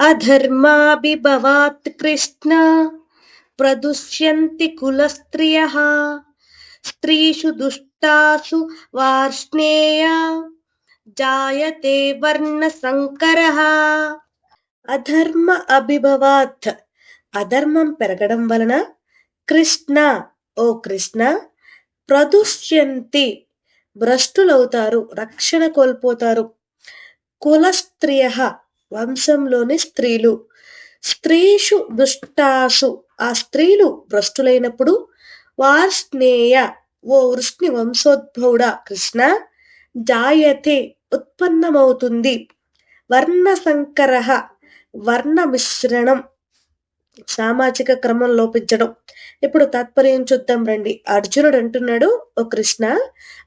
అధర్మాభిభవాత్ కృష్ణ ప్రదుష్యంతి కులస్త్రియః స్త్రీషు దుష్టాసు వార్ష్ణేయ జాయతే వర్ణ అధర్మ అభిభవాత్ అధర్మం పెరగడం వలన కృష్ణ ఓ కృష్ణ ప్రదుష్యంతి భ్రష్టులవుతారు రక్షణ కోల్పోతారు కులస్త్రియ వంశంలోని స్త్రీలు. స్త్రీషు దుష్టాసు ఆ స్త్రీలు భ్రష్టులైనప్పుడు వార్ష్ణేయ ఓ వృష్ణి వంశోద్భవుడా కృష్ణ జాయతే ఉత్పన్నమవుతుంది. వర్ణ సంకర వర్ణ మిశ్రణం సామాజిక క్రమం లోపించడం. ఇప్పుడు తాత్పర్యం చూద్దాం రండి. అర్జునుడు అంటున్నాడు ఓ కృష్ణ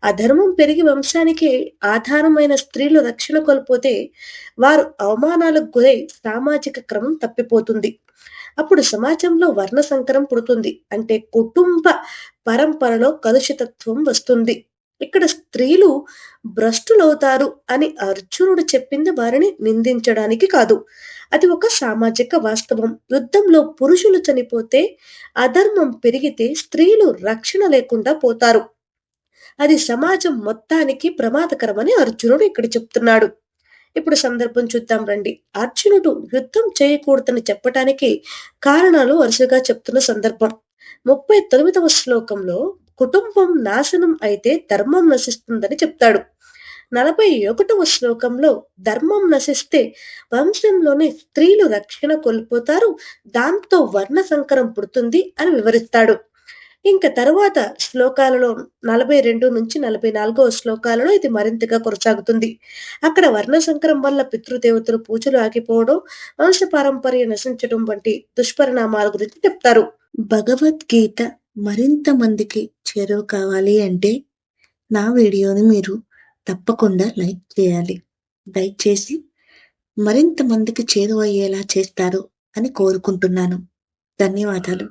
అధర్మం పెరిగి వంశానికి ఆధారమైన స్త్రీలు రక్షణ కోల్పోతే వారు అవమానాలకు గురై సామాజిక క్రమం తప్పిపోతుంది. అప్పుడు సమాజంలో వర్ణ సంకరం పుడుతుంది. అంటే కుటుంబ పరంపరలో కలుషితత్వం వస్తుంది. ఇక్కడ స్త్రీలు భ్రష్టులవుతారు అని అర్జునుడు చెప్పింది వారిని నిందించడానికి కాదు. అది ఒక సామాజిక వాస్తవం. యుద్ధంలో పురుషులు చనిపోతే అధర్మం పెరిగితే స్త్రీలు రక్షణ లేకుండా పోతారు. అది సమాజం మొత్తానికి ప్రమాదకరమని అర్జునుడు ఇక్కడ చెప్తున్నాడు. ఇప్పుడు సందర్భం చూద్దాం రండి. అర్జునుడు యుద్ధం చేయకూడదని చెప్పటానికి కారణాలు వరుసగా చెప్తున్న సందర్భం. ముప్పై తొమ్మిదవ శ్లోకంలో కుటుంబం నాశనం అయితే ధర్మం నశిస్తుందని చెప్తాడు. నలభై ఒకటవ శ్లోకంలో ధర్మం నశిస్తే వంశంలోనే స్త్రీలు రక్షణ కోల్పోతారు దాంతో వర్ణ సంకరం పుడుతుంది అని వివరిస్తాడు. ఇంకా తర్వాత శ్లోకాలలో నలభై రెండు నుంచి నలభై నాలుగవ శ్లోకాలలో ఇది మరింతగా కొనసాగుతుంది. అక్కడ వర్ణ సంకరం వల్ల పితృదేవతలు పూజలు ఆగిపోవడం వంశ పారంపర్య నశించడం వంటి దుష్పరిణామాల గురించి చెప్తారు. భగవద్గీత మరింత మందికి చేరువ కావాలి అంటే నా వీడియోని మీరు తప్పకుండా లైక్ చేయాలి. లైక్ చేసి మరింత మందికి చేరువయ్యేలా చేస్తారు అని కోరుకుంటున్నాను. ధన్యవాదాలు.